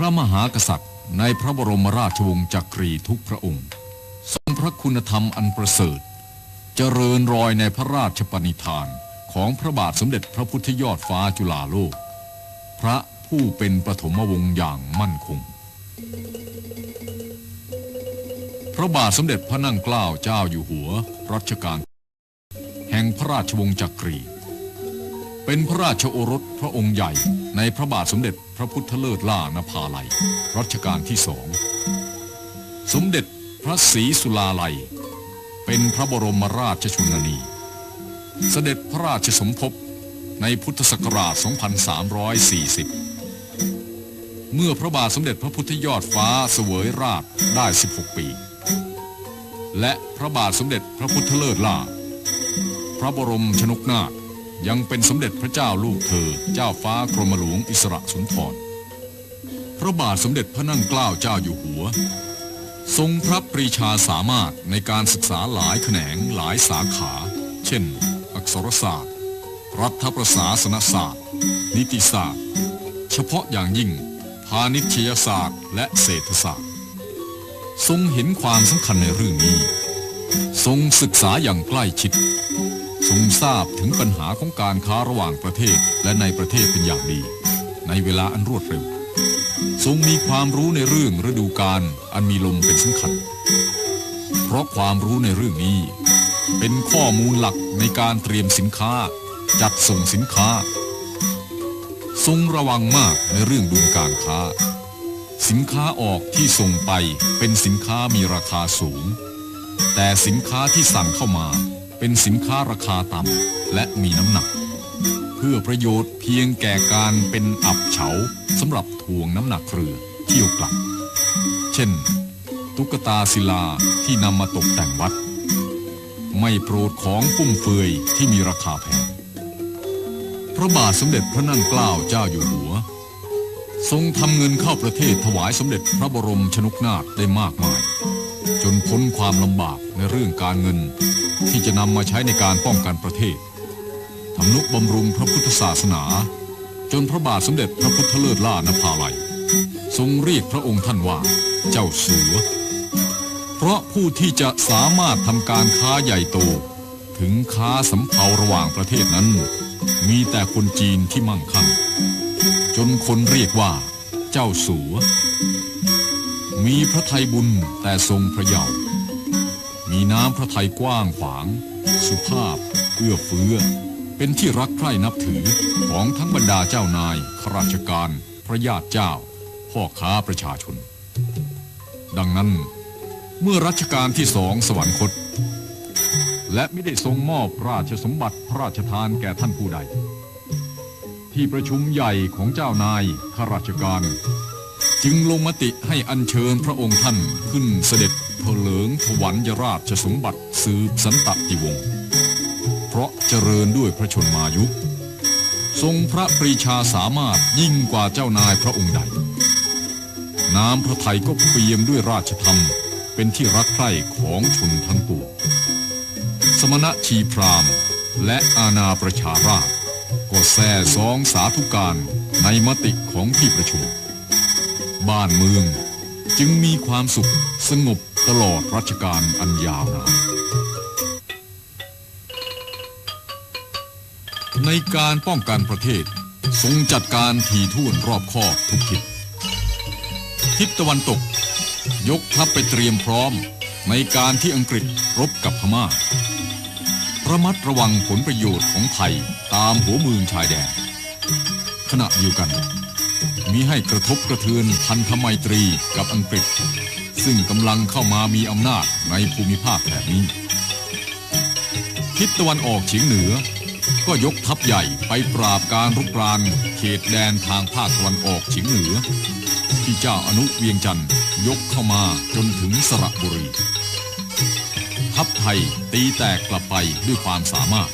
ระมหากษัตริย์ ในพระบรมราชวงศ์จักรีทุกพระองค์ ทรงพระคุณธรรมอันประเสริฐ เจริญรอยในพระราชปณิธานของพระบาทสมเด็จพระพุทธยอดฟ้าจุฬาโลก พระผู้เป็นปฐมวงศ์อย่างมั่นคง พระบาทสมเด็จพระนั่งเกล้าเจ้าอยู่หัวรัชกาลแห่งพระราชวงศ์จักรี เป็นพระราชโอรสพระองค์ใหญ่ในพระบาทสมเด็จพระพุทธเลิศล่านภาลัยรัชกาลที่สอง สมเด็จพระศรีสุลาลัย เป็นพระบรมราชชนนี เสด็จพระราชสมภพในพุทธศักราช 2340 เมื่อพระบาทสมเด็จพระพุทธยอดฟ้าเสวยราชได้ 16 ปี และพระบาทสมเด็จพระพุทธเลิศล่า พระบรมชนกนาถ ยังเป็นสมเด็จพระเจ้าลูกเธอ เจ้าฟ้ากรมหลวงอิสระสุนทร พระบาทสมเด็จพระนั่งเกล้าเจ้าอยู่หัว ทรงพระปรีชาสามารถในการศึกษาหลายแขนงหลายสาขา เช่น อักษรศาสตร์ รัฐประศาสนศาสตร์ นิติศาสตร์ เฉพาะอย่างยิ่ง พาณิชยศาสตร์ และเศรษฐศาสตร์ ทรงเห็นความสำคัญในเรื่องนี้ ทรงศึกษาอย่างใกล้ชิด ทรงทราบถึงปัญหาของการค้าระหว่างประเทศและในประเทศเป็นอย่างดี ในเวลาอันรวดเร็ว ทรงมีความรู้ในเรื่องฤดูกาลอันมีลมเป็นสำคัญ เพราะความรู้ในเรื่องนี้ เป็นข้อมูลหลักในการเตรียมสินค้า จัดส่งสินค้า ทรงระวังมากในเรื่องดุลการค้า สินค้าออกที่ส่งไปเป็นสินค้ามีราคาสูง แต่สินค้าที่สั่งเข้ามา เป็นสินค้าราคาต่ำและมีน้ำหนัก เพื่อประโยชน์เพียงแก่การเป็นอับเฉาสำหรับถ่วงน้ำหนักเรือเที่ยวกลับ เช่น ตุ๊กตาศิลาที่นำมาตกแต่งวัด ไม่โปรดของฟุ่มเฟือยที่มีราคาแพงพระบาทสมเด็จพระนั่งเกล้าเจ้าอยู่หัว ทรงทำเงินเข้าประเทศถวายสมเด็จพระบรมชนกนาถได้มากมาย จนพ้นความลำบาก ในเรื่องการเงิน ที่จะนำมาใช้ในการป้องกันประเทศทำนุบำรุงพระพุทธศาสนา จนพระบาทสมเด็จพระพุทธเลิศล่านภาลัย ทรงเรียกพระองค์ท่านว่า เจ้าสัว เพราะผู้ที่จะสามารถทำการค้าใหญ่โต ถึงค้าสำเภาระหว่างประเทศนั้น มีแต่คนจีนที่มั่งคั่ง จนคนเรียกว่า เจ้าสัวมีพระไทยบุญแต่ทรงพระเยาว์ มีน้ำพระทัยกว้างขวาง สุภาพ เอื้อเฟื้อ เป็นที่รักใคร่นับถือของทั้งบรรดาเจ้านายข้าราชการ พระญาติเจ้า พ่อค้าประชาชน ดังนั้น เมื่อรัชกาลที่สองสวรรคต และไม่ได้ทรงมอบราชสมบัติพระราชทานแก่ท่านผู้ใด ที่ประชุมใหญ่ของเจ้านายข้าราชการ จึงลงมติให้อัญเชิญพระองค์ท่านขึ้นเสด็จ เถลิงถวันยราชสมบัติสืบสันตติวงศ์เพราะเจริญด้วยพระชนมายุ ทรงพระปรีชาสามารถยิ่งกว่าเจ้านายพระองค์ใด น้ำพระทัยก็เปี่ยมด้วยราชธรรม เป็นที่รักใคร่ของชนทั้งปวงสมณะชีพรามและอาณาประชาราชก็แส่ซองสาธุการในมติของที่ประชุม บ้านเมืองจึงมีความสุขสงบ ตลอดรัชกาลอันยาวนาน ในการป้องกันประเทศ ทรงจัดการถี่ถ้วนรอบคอบทุกทิศ ทิศตะวันตก ยกทัพไปเตรียมพร้อมในการที่อังกฤษรบกับพม่า ระมัดระวังผลประโยชน์ของไทยตามหัวเมืองชายแดน ขณะเดียวกันมิให้กระทบกระเทือนพันธไมตรีกับอังกฤษ ซึ่งกำลังเข้ามามีอำนาจในภูมิภาคแถบนี้ ทิศตะวันออกเฉียงเหนือ ก็ยกทัพใหญ่ไปปราบการรุกรานเขตแดนทางภาคตะวันออกเฉียงเหนือ ที่เจ้าอนุเวียงจันทร์ยกเข้ามาจนถึงสระบุรี ทัพไทยตีแตกกลับไปด้วยความสามารถ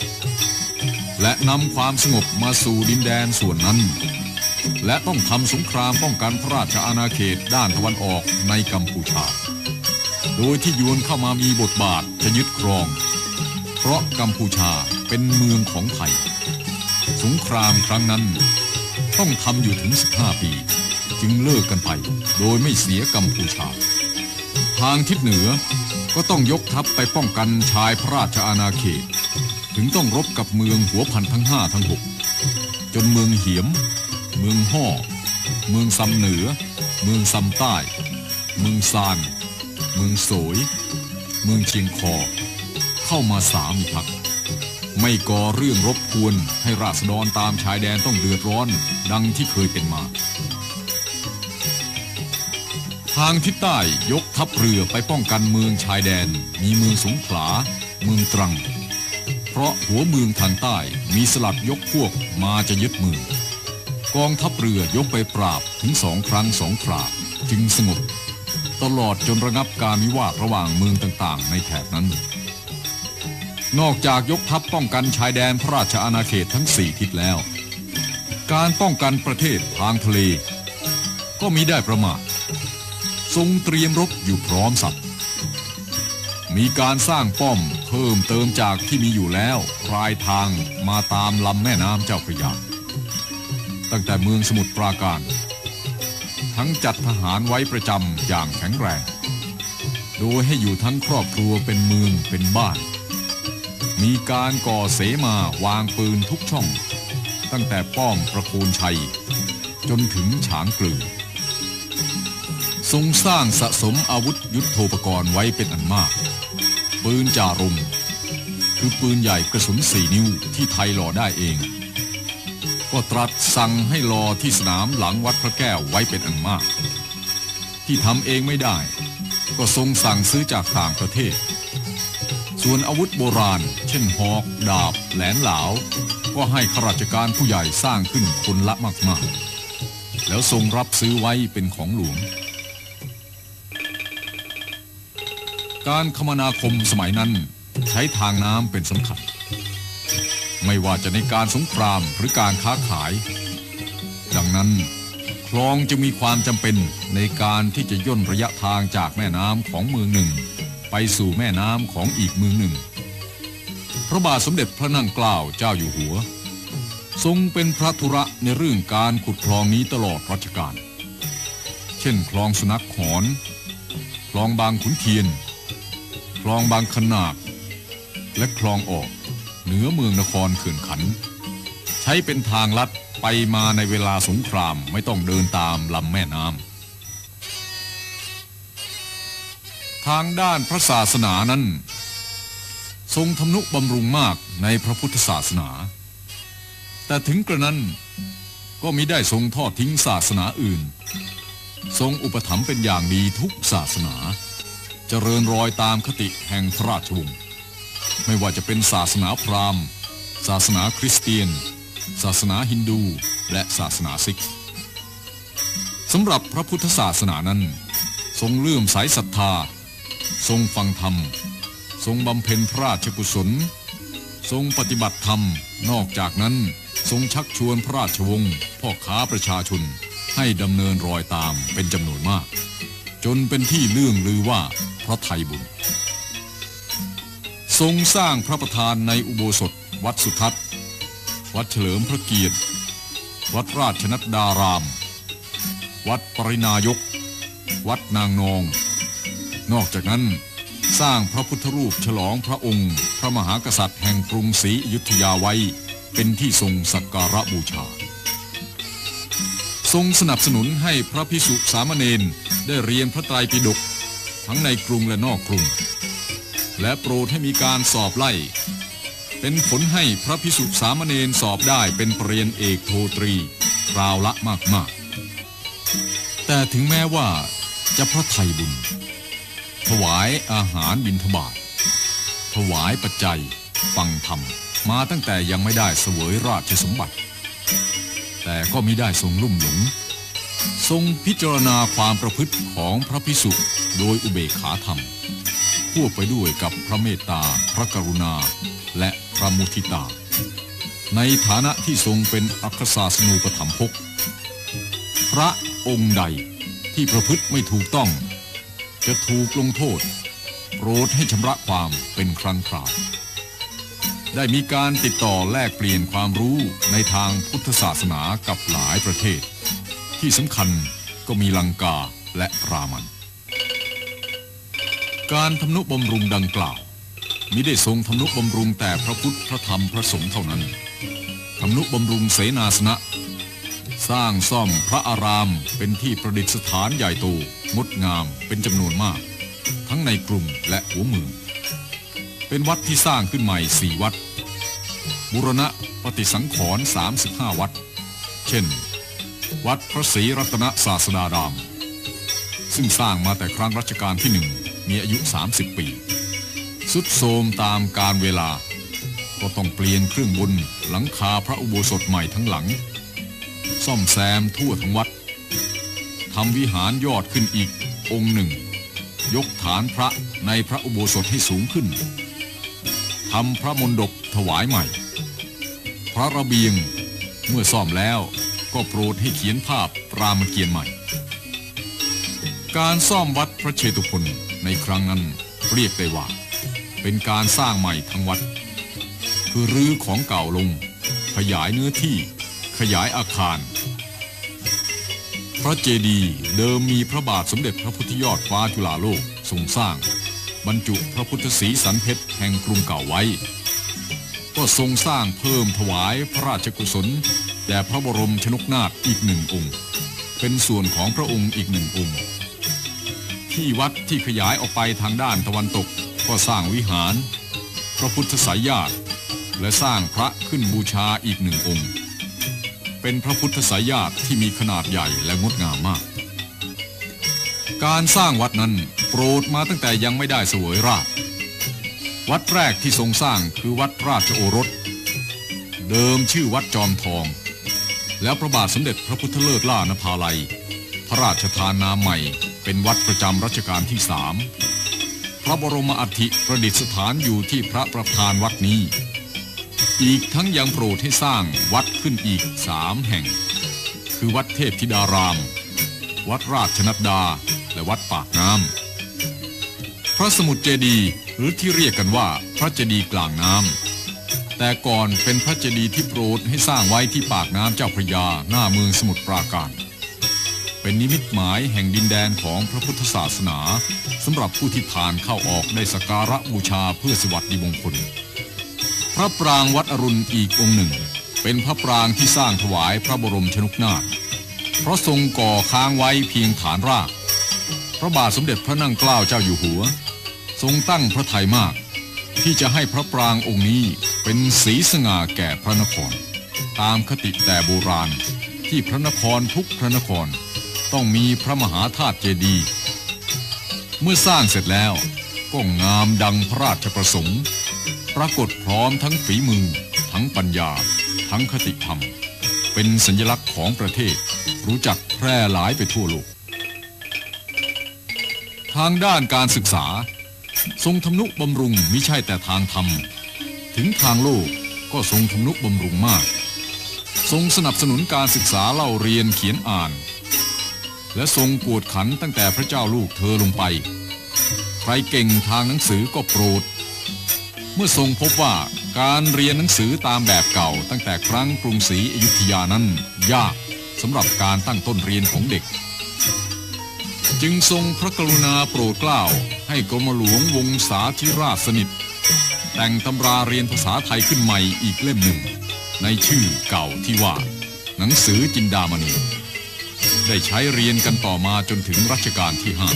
และนำความสงบมาสู่ดินแดนส่วนนั้น และต้องทำสงครามป้องกันพระราชอาณาเขตด้านตะวันออกในกัมพูชา โดยที่ยวนเข้ามามีบทบาทจะยึดครอง เพราะกัมพูชาเป็นเมืองของไทย สงครามครั้งนั้น ต้องทำอยู่ถึง 15 ปี จึงเลิกกันไป โดยไม่เสียกัมพูชา ทางทิศเหนือก็ต้องยกทัพไปป้องกันชายพระราชอาณาเขต ถึงต้องรบกับเมืองหัวพันทั้งห้าทั้งหกจนเมืองเหียม เมืองห่อ เมืองซำเหนือ เมืองซำใต้ เมืองซาน เมืองโสย เมืองเชียงคอ เข้ามาสามีพัก ไม่ก่อเรื่องรบกวนให้ราษฎรตามชายแดนต้องเดือดร้อนดังที่เคยเป็นมาทางทิศใต้ยกทัพเรือไปป้องกันเมืองชายแดน มีเมืองสงขลา เมืองตรัง เพราะหัวเมืองทางใต้มีสลัดยกพวกมาจะยึดเมือง กองทัพเรือยกไปปราบถึงสองครั้งสองคราจึงสงบ ตลอดจนระงับการวิวาทระหว่างเมืองต่างๆ ในแถบนั้น นอกจากยกทัพป้องกันชายแดนพระราชอาณาเขตทั้งสี่ทิศแล้ว การป้องกันประเทศทางทะเล ก็มีได้ประมาททรงเตรียมรบอยู่พร้อมสับมีการสร้างป้อมเพิ่มเติมจากที่มีอยู่แล้วรายทางมาตามลำแม่น้ำเจ้าพระยา ตั้งแต่เมืองสมุทรปราการ ทั้งจัดทหารไว้ประจำอย่างแข็งแรง โดยให้อยู่ทั้งครอบครัวเป็นเมืองเป็นบ้าน มีการก่อเสมาวางปืนทุกช่อง ตั้งแต่ป้อมประโคนชัย จนถึงฉางกลือทรงสร้างสะสมอาวุธยุทโธปกรณ์ไว้เป็นอันมาก ปืนจารุม คือปืนใหญ่กระสุนสี่นิ้วที่ไทยหล่อได้เอง ก็ตรัสสั่งให้รอที่สนามหลังวัดพระแก้วไว้เป็นอันมาก ที่ทำเองไม่ได้ ก็ทรงสั่งซื้อจากต่างประเทศ ส่วนอาวุธโบราณ เช่นหอกดาบ แหลมเหลาก็ให้ข้าราชการผู้ใหญ่สร้างขึ้นคนละมากๆ แล้วทรงรับซื้อไว้เป็นของหลวง การคมนาคมสมัยนั้นใช้ทางน้ำเป็นสำคัญ ไม่ว่าจะในการสงครามหรือการค้าขาย ดังนั้นคลองจึงมีความจำเป็นในการที่จะย่นระยะทางจากแม่น้ำของเมืองหนึ่ง ไปสู่แม่น้ำของอีกเมืองหนึ่ง พระบาทสมเด็จพระนั่งเกล้าเจ้าอยู่หัว ทรงเป็นพระธุระในเรื่องการขุดคลองนี้ตลอดรัชกาล เช่นคลองสุนัขหอน คลองบางขุนเทียน คลองบางขนาดและคลองออก เหนือเมืองนครเขื่อนขัน ใช้เป็นทางลัดไปมาในเวลาสงครามไม่ต้องเดินตามลำแม่น้ำทางด้านพระศาสนานั้น ทรงทำนุบำรุงมากในพระพุทธศาสนา แต่ถึงกระนั้นก็มิได้ทรงทอดทิ้งศาสนาอื่น ทรงอุปถัมภ์เป็นอย่างดีทุกศาสนาเจริญรอยตามคติแห่งพระราชวงศ์ ไม่ว่าจะเป็นศาสนาพราหมณ์ ศาสนาคริสเตียน ศาสนาฮินดู และศาสนาซิกสำหรับพระพุทธศาสนานั้น ทรงเลื่อมใสศรัทธา ทรงฟังธรรม ทรงบำเพ็ญพระราชกุศล ทรงปฏิบัติธรรม นอกจากนั้นทรงชักชวนพระราชวงศ์พ่อค้าประชาชน ให้ดำเนินรอยตามเป็นจำนวนมาก จนเป็นที่เลื่องลือว่าพระไทยบุญ ทรงสร้างพระประธานในอุโบสถ วัดสุทัศน์ วัดเฉลิมพระเกียรติ วัดราชนัดดาราม วัดปรินายก วัดนางนอง นอกจากนั้นสร้างพระพุทธรูปฉลองพระองค์ พระมหากษัตริย์แห่งกรุงศรีอยุธยาไว้ เป็นที่ทรงสักการะบูชา ทรงสนับสนุนให้พระพิสุสามเณรได้เรียนพระไตรปิฎกทั้งในกรุงและนอกกรุง และโปรดให้มีการสอบไล่ เป็นผลให้พระพิสุสามเณรสอบได้เป็นปรริญญาเอกโทตรีคราวละมากๆ แต่ถึงแม้ว่าจะพระไทยบุญ ถวายอาหารบิณฑบาตถวายปัจจัยฟังธรรมมาตั้งแต่ยังไม่ได้เสวยราชสมบัติ แต่ก็มิได้ทรงลุ่มหลง ทรงพิจารณาความประพฤติของพระพิสุโดยอุเบกขาธรรม วบไปด้วยกับพระเมตตา พระกรุณา และพระมุทิตา ในฐานะที่ทรงเป็นอัครศาสนูปถัมภกพระองค์ใดที่ประพฤติไม่ถูกต้อง จะถูกลงโทษโปรดให้ชำระความเป็นครั้งคราว ได้มีการติดต่อแลกเปลี่ยนความรู้ในทางพุทธศาสนากับหลายประเทศ ที่สำคัญก็มีลังกาและรามัน การทำนุบำรุงดังกล่าวมิได้ทรงทำนุบำรุงแต่พระพุทธพระธรรมพระสงฆ์เท่านั้นทำนุบำรุงเสนาสนะ สร้างซ่อมพระอารามเป็นที่ประดิษฐานใหญ่โตงดงามเป็นจำนวนมาก ทั้งในกรุงและหัวเมือง เป็นวัดที่สร้างขึ้นใหม่สี่วัด บุรณะปฏิสังขรณ์35 วัด เช่น วัดพระศรีรัตนศาสดาราม ซึ่งสร้างมาแต่ครั้งรัชกาลที่หนึ่ง มีอายุ 30 ปีสุดโทมตามการเวลา ก็ต้องเปลี่ยนเครื่องบนหลังคาพระอุโบสถใหม่ทั้งหลัง ซ่อมแซมทั่วทั้งวัดทำวิหารยอดขึ้นอีกองค์หนึ่ง ยกฐานพระในพระอุโบสถให้สูงขึ้นทำพระมณฑปถวายใหม่ พระระเบียงเมื่อซ่อมแล้วก็โปรดให้เขียนภาพรามเกียรติ์ใหม่ การซ่อมวัดพระเชตุพน ในครั้งนั้นเรียกได้ว่า เป็นการสร้างใหม่ทั้งวัด คือรื้อของเก่าลง ขยายเนื้อที่ ขยายอาคาร พระเจดีย์เดิมมีพระบาทสมเด็จพระพุทธยอดฟ้าจุฬาโลกทรงสร้าง บรรจุพระพุทธศรีสันเพชรแห่งกรุงเก่าไว้ ก็ทรงสร้างเพิ่มถวายพระราชกุศลแด่พระบรมชนกนาถอีกหนึ่งองค์ เป็นส่วนของพระองค์อีกหนึ่งองค์ ที่วัดที่ขยายออกไปทางด้านตะวันตก ก็สร้างวิหาร พระพุทธสายญาติและสร้างพระขึ้นบูชาอีกหนึ่งองค์ เป็นพระพุทธสายญาติที่มีขนาดใหญ่และงดงามมาก การสร้างวัดนั้นโปรดมาตั้งแต่ยังไม่ได้เสวยราช วัดแรกที่ทรงสร้างคือวัดราชโอรส เดิมชื่อวัดจอมทอง แล้วพระบาทสมเด็จพระพุทธเลิศล่านภาลัย พระราชทานนามใหม่ เป็นวัดประจำรัชกาลที่สามพระบรมอัฐิประดิษฐานอยู่ที่พระประธานวัดนี้ อีกทั้งยังโปรดให้สร้างวัดขึ้นอีกสามแห่ง คือวัดเทพธิดาราม วัดราชนัดดา และวัดปากน้ำพระสมุทรเจดีหรือที่เรียกกันว่าพระเจดีกลางน้ำแต่ก่อนเป็นพระเจดีที่โปรดให้สร้างไว้ที่ปากน้ำเจ้าพระยาหน้าเมืองสมุทรปราการ เป็นนิมิตหมายแห่งดินแดนของพระพุทธศาสนาสำหรับผู้ที่ผ่านเข้าออกได้สกการะบูชาเพื่อสวัสดิมงคล พระปรางวัดอรุณอีกองค์หนึ่ง เป็นพระปรางที่สร้างถวายพระบรมชนกนาถเพราะทรงก่อค้างไว้เพียงฐานราก พระบาทสมเด็จพระนั่งเกล้าเจ้าอยู่หัว ทรงตั้งพระทัยมาก ที่จะให้พระปรางองค์นี้เป็นสีสง่าแก่พระนคร ตามคติแต่โบราณที่พระนครทุกพระนคร ต้องมีพระมหาธาตุเจดีย์เมื่อสร้างเสร็จแล้วก็งามดังพระราชประสงค์ปรากฏพร้อมทั้งฝีมือ ทั้งปัญญา ทั้งคติธรรม เป็นสัญลักษณ์ของประเทศ รู้จักแพร่หลายไปทั่วโลก ทางด้านการศึกษา ทรงทำนุบำรุงมิใช่แต่ทางธรรม ถึงทางโลกก็ทรงทำนุบำรุงมาก ทรงสนับสนุนการศึกษาเล่าเรียนเขียนอ่าน และทรงกวดขันตั้งแต่พระเจ้าลูกเธอลงไป ใครเก่งทางหนังสือก็โปรด เมื่อทรงพบว่าการเรียนหนังสือตามแบบเก่า ตั้งแต่ครั้งกรุงศรีอยุธยานั้นยากสำหรับการตั้งต้นเรียนของเด็ก จึงทรงพระกรุณาโปรดเกล้าให้กรมหลวงวงศาธิราชสนิท แต่งตำราเรียนภาษาไทยขึ้นใหม่อีกเล่มหนึ่ง ในชื่อเก่าที่ว่า หนังสือจินดามณี ได้ใช้เรียนกันต่อมาจนถึงรัชกาลที่ห้า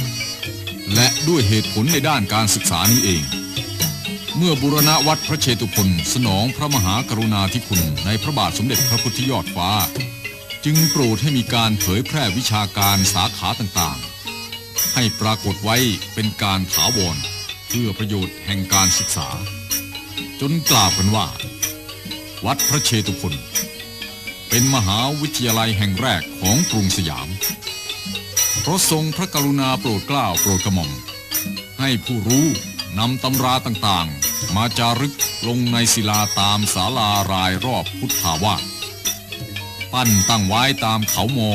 และด้วยเหตุผลในด้านการศึกษานี้เอง เมื่อบุรณะวัดพระเชตุพนสนองพระมหากรุณาธิคุณในพระบาทสมเด็จพระพุทธยอดฟ้า จึงโปรดให้มีการเผยแพร่วิชาการสาขาต่างๆ ให้ปรากฏไว้เป็นการถาวรเพื่อประโยชน์แห่งการศึกษา จนกล่าวกันว่า วัดพระเชตุพน เป็นมหาวิทยาลัยแห่งแรกของกรุงสยาม เพราะทรงพระกรุณาโปรดเกล้าโปรดกระหม่อม ให้ผู้รู้นำตำราต่างๆ มาจารึกลงในศิลาตามศาลารายรอบพุทธาวาสปั้นตั้งไว้ตามเขาโมอ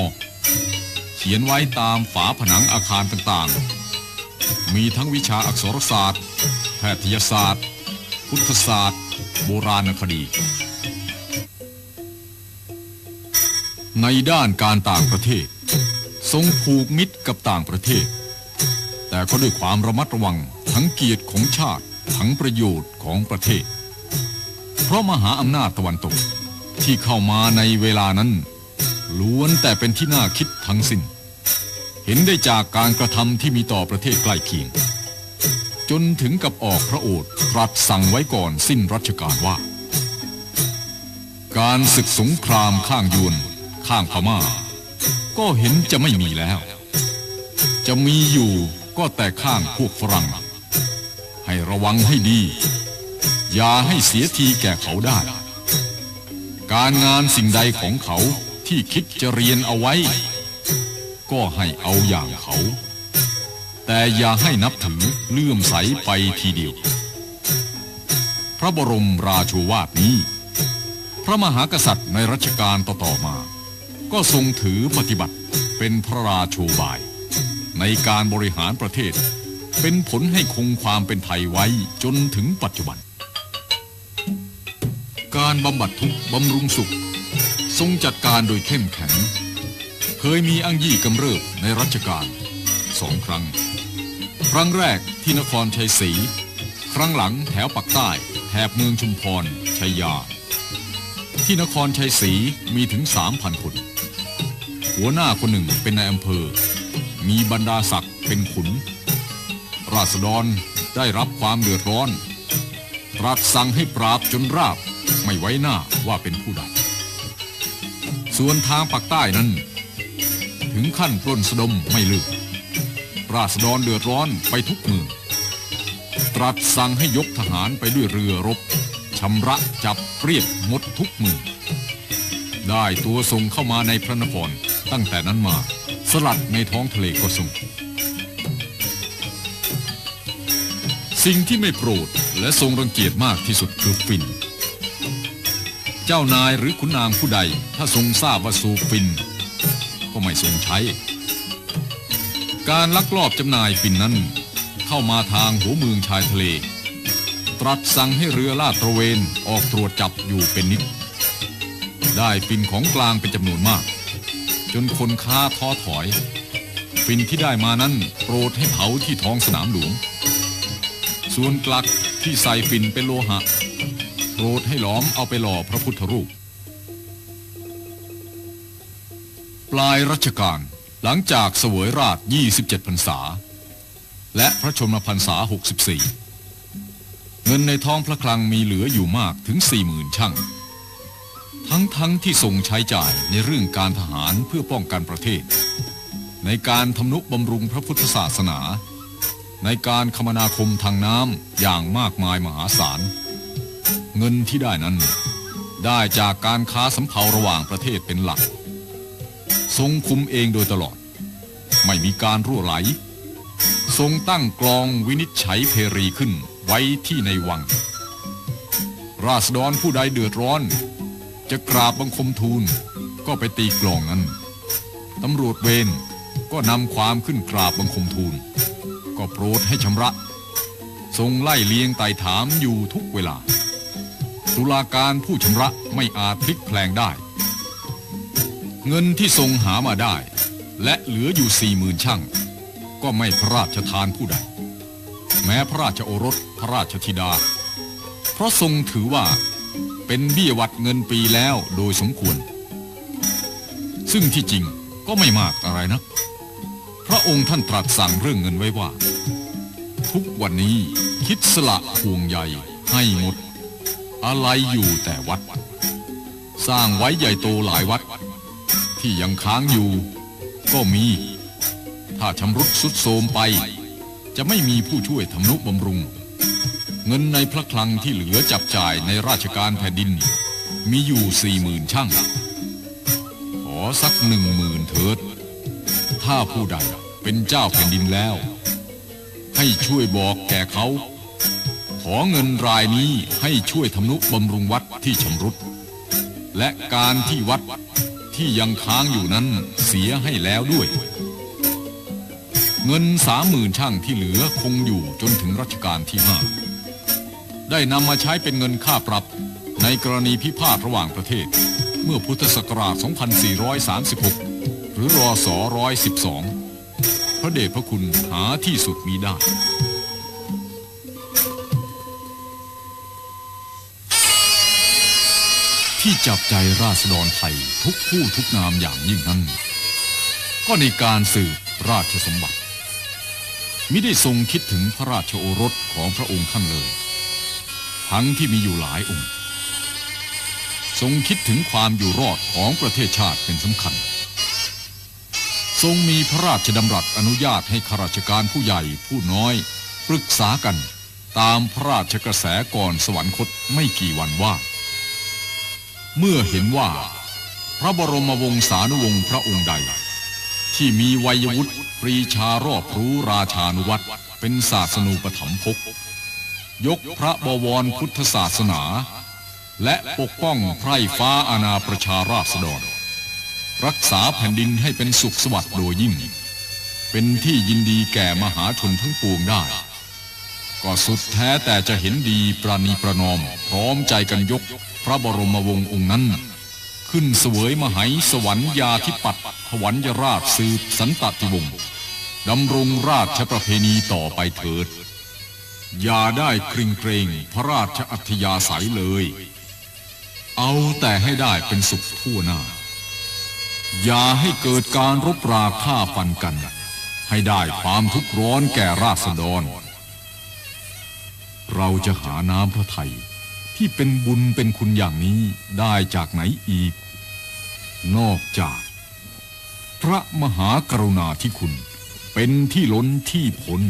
เขียนไว้ตามฝาผนังอาคารต่างๆ มีทั้งวิชาอักษรศาสตร์ แพทยศาสตร์ พุทธศาสตร์ โบราณคดี ในด้านการต่างประเทศ ทรงผูกมิตรกับต่างประเทศ แต่ก็ด้วยความระมัดระวังทั้งเกียรติของชาติทั้งประโยชน์ของประเทศ เพราะมหาอำนาจตะวันตกที่เข้ามาในเวลานั้น ล้วนแต่เป็นที่น่าคิดทั้งสิ้น เห็นได้จากการกระทำที่มีต่อประเทศใกล้เคียง จนถึงกับออกพระโอษฐ์ตรัสสั่งไว้ก่อนสิ้นรัชกาลว่า การศึกสงครามข้างยวน ข้างพม่า ก็เห็นจะไม่มีแล้ว จะมีอยู่ก็แต่ข้างพวกฝรั่ง ให้ระวังให้ดี อย่าให้เสียทีแก่เขาได้ การงานสิ่งใดของเขาที่คิดจะเรียนเอาไว้ ก็ให้เอาอย่างเขา แต่อย่าให้นับถือเลื่อมใสไปทีเดียว พระบรมราชวาทนี้ พระมหากษัตริย์ในรัชกาลต่อๆมา ก็ทรงถือปฏิบัติเป็นพระราโชบาย ในการบริหารประเทศ เป็นผลให้คงความเป็นไทยไว้จนถึงปัจจุบัน การบำบัดทุกบำรุงสุข ทรงจัดการโดยเข้มแข็ง เคยมีอังยี่กำเริบในรัชกาลสองครั้ง ครั้งแรกที่นครชัยศรีครั้งหลังแถวปักใต้แถบเมืองชุมพรชัยยา ที่นครชัยศรีมีถึงสามพันคน หัวหน้าคนหนึ่งเป็นนายอำเภอ มีบรรดาศักดิ์เป็นขุน ราษฎรได้รับความเดือดร้อนตรัสสั่งให้ปราบจนราบไม่ไว้หน้าว่าเป็นผู้ใดส่วนทางปากใต้นั้น ถึงขั้นปล้นสะดมไม่ลืมราษฎรเดือดร้อนไปทุกเมืองตรัสสั่งให้ยกทหารไปด้วยเรือรบชำระจับเรียบหมดทุกเมืองได้ตัวส่งเข้ามาในพระนคร ตั้งแต่นั้นมา สลัดในท้องทะเลก็ส่งสิ่งที่ไม่โปรดและทรงรังเกียจมากที่สุดคือฟิน เจ้านายหรือขุนนางผู้ใด ถ้าทรงทราบว่าสูบฟิน ก็ไม่ทรงใช้ การลักลอบจำหน่ายฟินนั้น เข้ามาทางหัวเมืองชายทะเล ตรัสสั่งให้เรือลาดตระเวนออกตรวจจับอยู่เป็นนิด ได้ฟินของกลางเป็นจำนวนมาก จนคนค้าท้อถอยฟินที่ได้มานั้นโปรดให้เผาที่ท้องสนามหลวง ส่วนกลักที่ใส่ฟินเป็นโลหะ โปรดให้หลอมเอาไปหล่อพระพุทธรูป ปลายรัชกาลหลังจากเสวยราช 27พรรษา และพระชนมพรรษา 64 เงินในท้องพระคลังมีเหลืออยู่มากถึง 40,000ช่าง ทั้งทั้งที่ทรงใช้จ่ายในเรื่องการทหารเพื่อป้องกันประเทศ ในการทำนุบำรุงพระพุทธศาสนา ในการคมนาคมทางน้ำอย่างมากมายมหาศาล เงินที่ได้นั้น ได้จากการค้าสำเภาระหว่างประเทศเป็นหลัก ทรงคุมเองโดยตลอด ไม่มีการรั่วไหล ทรงตั้งกลองวินิจฉัยเพรีขึ้นไว้ที่ในวัง ราษฎรผู้ใดเดือดร้อน จะกราบบังคมทูล ก็ไปตีกลองนั้นตำรวจเวรก็นำความขึ้นกราบบังคมทูล ก็โปรดให้ชำระ ทรงไล่เลียงไต่ถามอยู่ทุกเวลา ตุลาการผู้ชำระไม่อาจพลิกแพลงได้ เงินที่ทรงหามาได้ และเหลืออยู่สี่หมื่นช่างก็ไม่พระราชทานผู้ใด แม้พระราชโอรสพระราชธิดา เพราะทรงถือว่า เป็นเบี้ยวัดเงินปีแล้วโดยสมควร ซึ่งที่จริงก็ไม่มากอะไรนะพระองค์ท่านตรัสสั่งเรื่องเงินไว้ว่า ทุกวันนี้คิดสละห่วงใยให้หมด อะไรอยู่แต่วัด สร้างไว้ใหญ่โตหลายวัด ที่ยังค้างอยู่ ก็มี ถ้าชำรุดสุดโทรมไป จะไม่มีผู้ช่วยทำนุบำรุง เงินในพระคลังที่เหลือจับจ่ายในราชการแผ่นดิน มีอยู่สี่หมื่นช่าง ขอสักหนึ่งหมื่นเถิด ถ้าผู้ใดเป็นเจ้าแผ่นดินแล้ว ให้ช่วยบอกแก่เขา ขอเงินรายนี้ให้ช่วยทำนุบำรุงวัดที่ชำรุด และการที่วัดที่ยังค้างอยู่นั้นเสียให้แล้วด้วย เงินสามหมื่นช่างที่เหลือคงอยู่จนถึงรัชกาลที่ห้า ได้นำมาใช้เป็นเงินค่าปรับ ในกรณีพิพาทระหว่างประเทศ เมื่อพุทธศักราช 2436 หรือรอสอร้อยสิบสองพระเดชพระคุณหาที่สุดมีได้ที่จับใจราษฎรไทยทุกผู้ทุกนามอย่างยิ่งนั้น ก็ในการสืบราชสมบัติมิได้ทรงคิดถึงพระราชโอรสของพระองค์ท่านเลย ทั้งที่มีอยู่หลายองค์ ทรงคิดถึงความอยู่รอดของประเทศชาติเป็นสำคัญ ทรงมีพระราชดำรัสอนุญาตให้ข้าราชการผู้ใหญ่ผู้น้อย ปรึกษากันตามพระราชกระแสก่อนสวรรคตไม่กี่วันว่า เมื่อเห็นว่า พระบรมวงศานุวงศ์พระองค์ใด ที่มีวัยวุฒิปรีชารอบรู้ราชานุวัตรเป็นศาสนูปถัมภก ยกพระบวรพุทธศาสนา และปกป้องไพร่ฟ้าอาณาประชาราษฎร รักษาแผ่นดินให้เป็นสุขสวัสดิ์โดยยิ่ง เป็นที่ยินดีแก่มหาชนทั้งปวงได้ ก็สุดแท้แต่จะเห็นดีประนีประนอม พร้อมใจกันยกพระบรมวงศ์องค์นั้น ขึ้นเสวยมหัยสวรรคยาธิปัตถวันยราชสืบสันตติวงศ์ดำรงราชประเพณีต่อไปเถิด อย่าได้กริงเกรงพระราชอัธยาศัยเลย เอาแต่ให้ได้เป็นสุขทั่วหน้า อย่าให้เกิดการรบราฆ่าฟันกัน ให้ได้ความทุกข์ร้อนแก่ราษฎร เราจะหาน้ำพระทัยที่เป็นบุญเป็นคุณอย่างนี้ได้จากไหนอีก นอกจาก พระมหากรุณาธิคุณเป็นที่ล้นที่พ้น